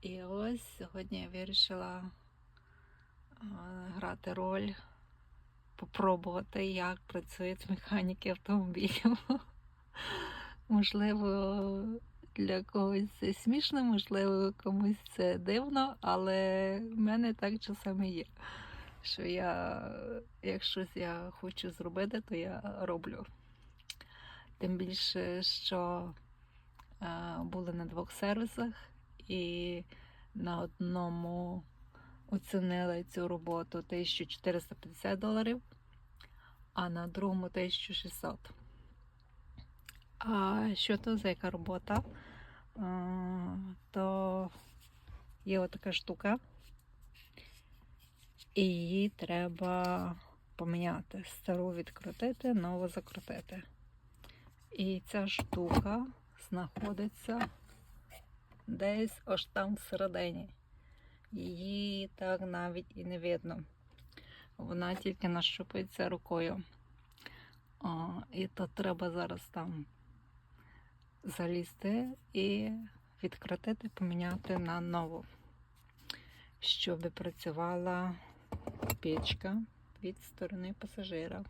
І ось сьогодні я вирішила е, грати роль, попробувати, як працюють механіки автомобілів. Можливо, для когось це смішно, можливо, комусь це дивно, але в мене так часами є. Що я, як щось я хочу зробити, то я роблю. Тим більше, що е, були на двох сервісах, і на одному оцінили цю роботу 1450 доларів, а на другому 1600. А що то за яка робота? Е, То є отака штука, і її треба поміняти. Стару відкрутити, нову закрутити. І ця штука знаходиться десь аж там всередині. Її так навіть і не видно. Вона тільки нащупується рукою. О, і то треба зараз там залізти і відкрутити, поміняти на нову, щоб працювала печка від сторони пасажира.